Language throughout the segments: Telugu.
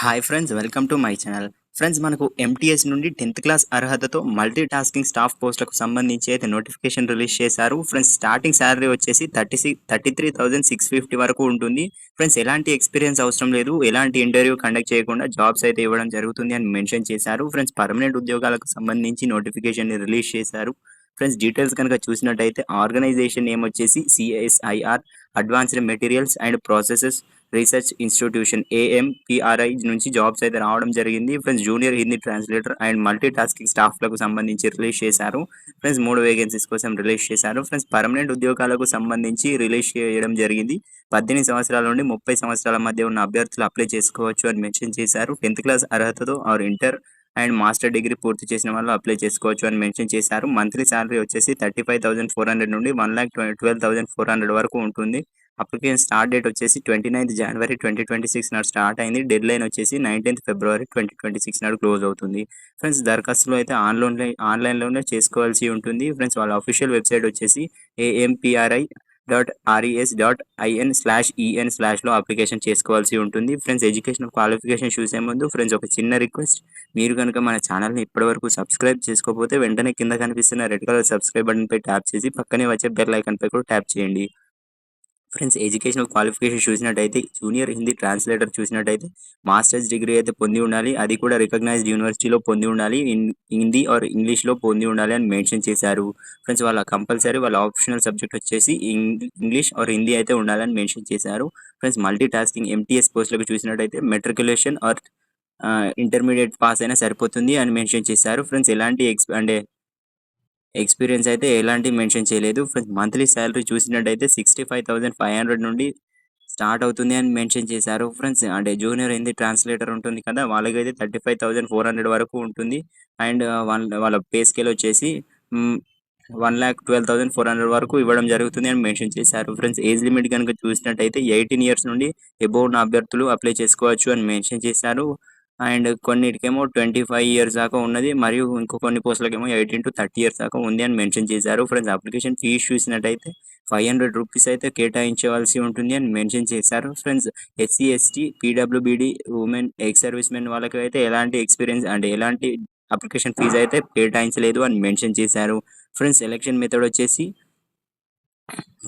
Hi friends welcome to my channel friends మనకు ఎంటీఎస్ నుండి టెన్త్ క్లాస్ అర్హతతో మల్టీ టాస్కింగ్ స్టాఫ్ పోస్టులకు సంబంధించి అయితే నోటిఫికేషన్ రిలీజ్ చేశారు. ఫ్రెండ్స్ స్టార్టింగ్ శాలరీ వచ్చేసి thirty six thirty three thousand six fifty వరకు ఉంటుంది. ఫ్రెండ్స్ ఎలాంటి ఎక్స్పీరియన్స్ అవసరం లేదు. ఎలాంటి ఇంటర్వ్యూ కండక్ట్ చేయకుండా జాబ్స్ అయితే ఇవ్వడం జరుగుతుంది అని మెన్షన్ చేశారు. ఫ్రెండ్స్ పర్మనెంట్ ఉద్యోగాలకు సంబంధించి నోటిఫికేషన్ రిలీజ్ చేశారు. ఫ్రెండ్స్ డీటెయిల్స్ కనుక చూసినట్టయితే ఆర్గనైజేషన్ నేమ్ వచ్చేసి CSIR advanced materials and processes research institution AMPRI నుంచి జాబ్స్ అయితే రావడం జరిగింది. Friends junior Hindi translator and multi tasking స్టాఫ్లకు సంబంధించి రిలీజ్ చేశారు. ఫ్రెండ్స్ మూడు వేకెన్సీస్ కోసం రిలీజ్ చేశారు. ఫ్రెండ్స్ పర్మనెంట్ ఉద్యోగాలకు సంబంధించి రిలీజ్ చేయడం జరిగింది. పద్దెనిమిది సంవత్సరాల నుండి ముప్పై సంవత్సరాల మధ్య ఉన్న అభ్యర్థులు అప్లై చేసుకోవచ్చు అని మెన్షన్ చేశారు. టెన్త్ క్లాస్ అర్హతతో or inter and master degree పూర్తి చేసిన వాళ్ళు అప్లై చేసుకోవచ్చు అని మెన్షన్ చేశారు. మంత్లీ శాలరీ వచ్చేసి thirty five thousand four hundred నుండి one lakh twelve thousand four hundred వరకు ఉంటుంది. అప్లికేషన్ స్టార్ట్ డేట్ వచ్చేసి twenty ninth January twenty twenty six నాడు స్టార్ట్ అయింది. డెడ్ లైన్ వచ్చేసి nineteenth February twenty twenty six నాడు క్లోజ్ అవుతుంది. ఫ్రెండ్స్ దరఖాస్తులు అయితే ఆన్లైన్లో ఆన్లైన్లోనే చేసుకోవాల్సి ఉంటుంది. ఫ్రెండ్స్ వాళ్ళ అఫీషియల్ వెబ్సైట్ వచ్చేసి AMPRI dot RES dot IN slash EN స్లాష్లో application చేసుకోవాల్సి ఉంటుంది. ఫ్రెండ్స్ ఎడ్యుకేషన్ క్వాలిఫికేషన్ చూసే ముందు ఫ్రెండ్స్ ఒక చిన్న రిక్వెస్ట్ మీరు కనుక మన ఛానల్ని ఇప్పటివరకు సబ్స్క్రైబ్ చేసుకోకపోతే వెంటనే కింద కనిపిస్తున్న రెడ్ కలర్ సబ్స్క్రైబ్ బటన్పై ట్యాప్ చేసి పక్కనే వచ్చే బెల్ ఐకన్పై కూడా ట్యాప్ చేయండి. ఫ్రెండ్స్ ఎడ్యుకేషనల్ క్వాలిఫికేషన్ చూసినట్టయితే జూనియర్ హిందీ ట్రాన్స్లేటర్ చూసినట్టయితే మాస్టర్స్ డిగ్రీ అయితే పొంది ఉండాలి. అది కూడా రికగ్నైజ్డ్ యూనివర్సిటీలో పొంది ఉండాలి. హిందీ ఆర్ ఇంగ్లీష్లో పొంది ఉండాలి అని మెన్షన్ చేశారు. ఫ్రెండ్స్ వాళ్ళ కంపల్సరీ వాళ్ళ ఆప్షనల్ సబ్జెక్ట్ వచ్చేసి ఇంగ్లీష్ ఆర్ హిందీ అయితే ఉండాలని మెన్షన్ చేశారు. ఫ్రెండ్స్ మల్టీ టాస్కింగ్ ఎంటీఎస్ పోస్టులకు చూసినట్టయితే మెట్రికులేషన్ ఆర్ ఇంటర్మీడియట్ పాస్ అయినా సరిపోతుంది అని మెన్షన్ చేశారు. ఫ్రెండ్స్ ఎలాంటి ఎక్స్ అంటే ఎక్స్పీరియన్స్ అయితే ఎలాంటి మెన్షన్ చేయలేదు. ఫ్రెండ్స్ మంత్లీ శాలరీ చూసినట్టయితే sixty five thousand five hundred నుండి స్టార్ట్ అవుతుంది అని మెన్షన్ చేశారు. ఫ్రెండ్స్ అంటే జూనియర్ హిందీ ట్రాన్స్లేటర్ ఉంటుంది కదా వాళ్ళకైతే thirty five thousand four hundred వరకు ఉంటుంది. అండ్ వాళ్ళ వాళ్ళ పే స్కేల్ వచ్చేసి one lakh twelve thousand four hundred వరకు ఇవ్వడం జరుగుతుంది అని మెన్షన్ చేశారు. ఫ్రెండ్స్ ఏజ్ లిమిట్ కనుక చూసినట్టయితే ఎయిటీన్ ఇయర్స్ నుండి ఎబోవ్ ఉన్న అభ్యర్థులు అప్లై చేసుకోవచ్చు అని మెన్షన్ చేశారు. అండ్ కొన్నిటికేమో ట్వంటీ ఫైవ్ ఇయర్స్ దాకా ఉన్నది. మరియు ఇంకో కొన్ని పోస్టులకేమో ఎయిటీన్ టు థర్టీ ఇయర్స్ దాకా ఉంది అని మెన్షన్ చేశారు. ఫ్రెండ్స్ అప్లికేషన్ ఫీజు చూసినట్టయితే ఫైవ్ హండ్రెడ్ రూపీస్ అయితే కేటాయించవలసి ఉంటుంది అని మెన్షన్ చేశారు. Friends SC ST PWBD women ex service men వాళ్ళకి అయితే ఎలాంటి ఎక్స్పీరియన్స్ అంటే ఎలాంటి అప్లికేషన్ ఫీజు అయితే కేటాయించలేదు అని మెన్షన్ చేశారు. ఫ్రెండ్స్ ఎలక్షన్ మెథడ్ వచ్చేసి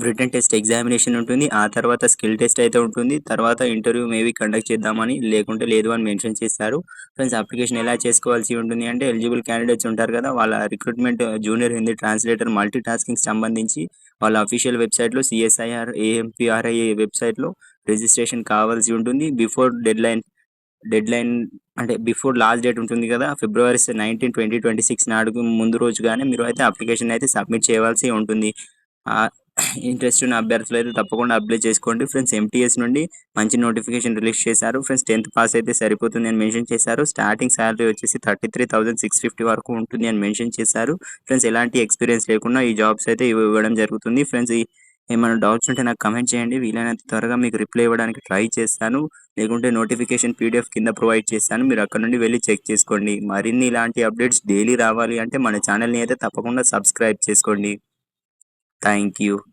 రిటర్న్ టెస్ట్ ఎగ్జామినేషన్ ఉంటుంది. ఆ తర్వాత స్కిల్ టెస్ట్ అయితే ఉంటుంది. తర్వాత ఇంటర్వ్యూ మేబీ కండక్ట్ చేద్దామని లేకుంటే లేదు అని మెన్షన్ చేస్తారు. ఫ్రెండ్స్ అప్లికేషన్ ఎలా చేసుకోవాల్సి ఉంటుంది అంటే ఎలిజిబుల్ క్యాండిడేట్స్ ఉంటారు కదా వాళ్ళ recruitment junior Hindi translator multi tasking సంబంధించి వాళ్ళ అఫీషియల్ వెబ్సైట్లో సిఎస్ఐఆర్ ఏఎంపిఆర్ఐ వెబ్సైట్లో రిజిస్ట్రేషన్ కావాల్సి ఉంటుంది. Before deadline deadline అంటే బిఫోర్ లాస్ట్ డేట్ ఉంటుంది కదా February nineteen twenty twenty six నాడు ముందు రోజుగానే మీరు అయితే అప్లికేషన్ అయితే సబ్మిట్ చేయవలసి ఉంటుంది. ఇంట్రెస్ట్ ఉన్న అభ్యర్థులు అయితే తప్పకుండా అప్లై చేసుకోండి. ఫ్రెండ్స్ ఎంటీఎస్ నుండి మంచి నోటిఫికేషన్ రిలీజ్ చేశారు. ఫ్రెండ్స్ టెన్త్ పాస్ అయితే సరిపోతుంది అని మెన్షన్ చేశారు. స్టార్టింగ్ శాలరీ వచ్చేసి థర్టీ త్రీ సిక్స్ ఫిఫ్టీ వరకు ఉంటుంది అని మెన్షన్ చేశారు. ఫ్రెండ్స్ ఎలాంటి ఎక్స్పీరియన్స్ లేకుండా ఈ జాబ్స్ అయితే ఇవ్వడం జరుగుతుంది. ఫ్రెండ్స్ ఏమైనా డౌట్స్ ఉంటే నాకు కమెంట్ చేయండి. వీలైనంత త్వరగా మీకు రిప్లై ఇవ్వడానికి ట్రై చేస్తాను. లేకుంటే నోటిఫికేషన్ పీడిఎఫ్ కింద ప్రొవైడ్ చేస్తాను. మీరు అక్కడ నుండి వెళ్ళి చెక్ చేసుకోండి. మరిన్ని ఇలాంటి అప్డేట్స్ డైలీ రావాలి అంటే మన ఛానల్ని అయితే తప్పకుండా సబ్స్క్రైబ్ చేసుకోండి. Thank you.